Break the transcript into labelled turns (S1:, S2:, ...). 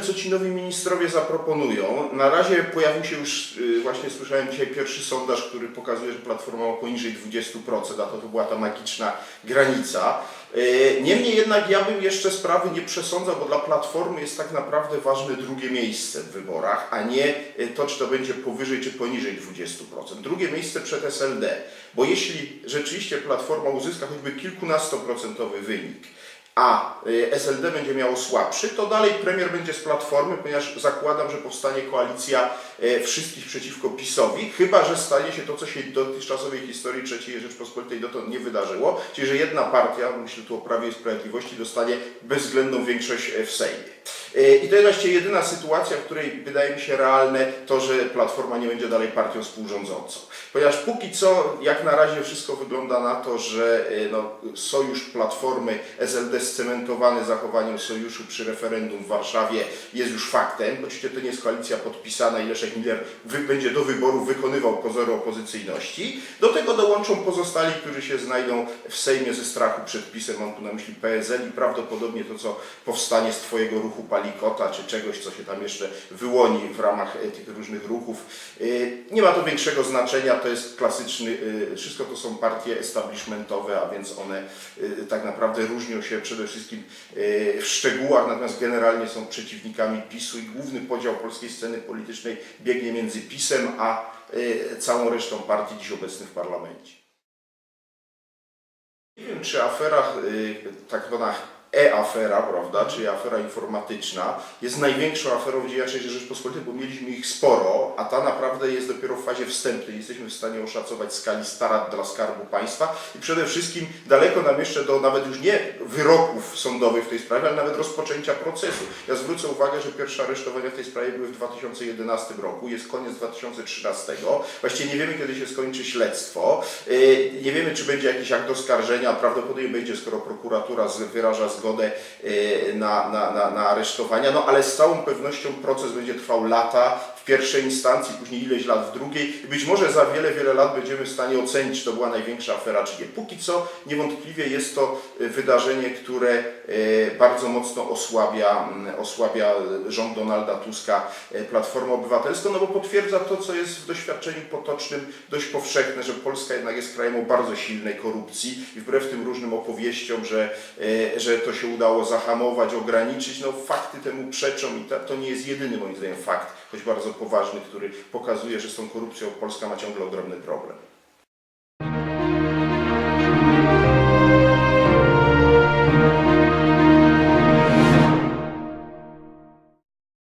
S1: ci nowi ministrowie zaproponują. Na razie pojawił się już, y, właśnie słyszałem dzisiaj pierwszy sondaż, który pokazuje, że Platforma ma poniżej 20%, a to, to była ta magiczna granica. Y, Niemniej jednak ja bym jeszcze sprawy nie przesądzał, bo dla Platformy jest tak naprawdę ważne drugie miejsce w wyborach, a nie y, to, czy to będzie powyżej czy poniżej 20%. Drugie miejsce przed SLD, bo jeśli rzeczywiście Platforma uzyska choćby kilkunastoprocentowy wynik, a y, SLD będzie miało słabszy, to dalej premier będzie z Platformy, ponieważ zakładam, że powstanie koalicja y, wszystkich przeciwko PiSowi, chyba że stanie się to, co się dotychczasowej historii III Rzeczpospolitej dotąd nie wydarzyło, czyli że jedna partia, myślę tu o Prawie i Sprawiedliwości, dostanie bezwzględną większość e, w Sejmie. Y, I to jest właściwie jedyna sytuacja, w której wydaje mi się realne to, że Platforma nie będzie dalej partią współrządzącą. Ponieważ póki co, jak na razie wszystko wygląda na to, że y, no, sojusz Platformy SLD scementowany zachowaniem sojuszu przy referendum w Warszawie jest już faktem. Oczywiście to nie jest koalicja podpisana i Leszek Miller będzie do wyboru wykonywał pozory opozycyjności. Do tego dołączą pozostali, którzy się znajdą w Sejmie ze strachu przed PiSem, mam tu na myśli PSL i prawdopodobnie to, co powstanie z Twojego ruchu Palikota, czy czegoś, co się tam jeszcze wyłoni w ramach e, tych różnych ruchów. Y, Nie ma to większego znaczenia, to jest klasyczny, y, wszystko to są partie establishmentowe, a więc one tak naprawdę różnią się przede wszystkim w szczegółach, natomiast generalnie są przeciwnikami PiSu i główny podział polskiej sceny politycznej biegnie między PiSem a całą resztą partii dziś obecnych w parlamencie. Nie wiem, czy afera, tak zwana e-afera, prawda, czyli afera informatyczna, jest największą aferą w dziejach III Rzeczpospolitej, bo mieliśmy ich sporo, a ta naprawdę jest dopiero w fazie wstępnej. Jesteśmy w stanie oszacować skali strat dla Skarbu Państwa i przede wszystkim daleko nam jeszcze do nawet już nie wyroków sądowych w tej sprawie, ale nawet rozpoczęcia procesu. Ja zwrócę uwagę, że pierwsze aresztowania w tej sprawie były w 2011 roku, jest koniec 2013. Właściwie nie wiemy, kiedy się skończy śledztwo. Yy, Nie wiemy, czy będzie jakiś akt oskarżenia, prawdopodobnie będzie, skoro prokuratura wyraża zgodę yy, na, na, na, na aresztowania, no ale z całą pewnością proces będzie trwał lata w pierwszej instancji, później ileś lat w drugiej być może za wiele, wiele lat będziemy w stanie ocenić, czy to była największa afera, czy nie. Póki co niewątpliwie jest to y, wydarzenie, które y, bardzo mocno osłabia, mm, osłabia rząd Donalda Tuska, y, Platformę Obywatelską, no bo potwierdza to, co jest w doświadczeniu potocznym dość powszechne, że Polska jednak jest krajem o bardzo silnej korupcji i wbrew tym różnym opowieściom, że, y, że to się udało zahamować, ograniczyć, no fakty temu przeczą i to nie jest jedyny moim zdaniem fakt, choć bardzo poważny, który pokazuje, że z tą korupcją Polska ma ciągle ogromny problem.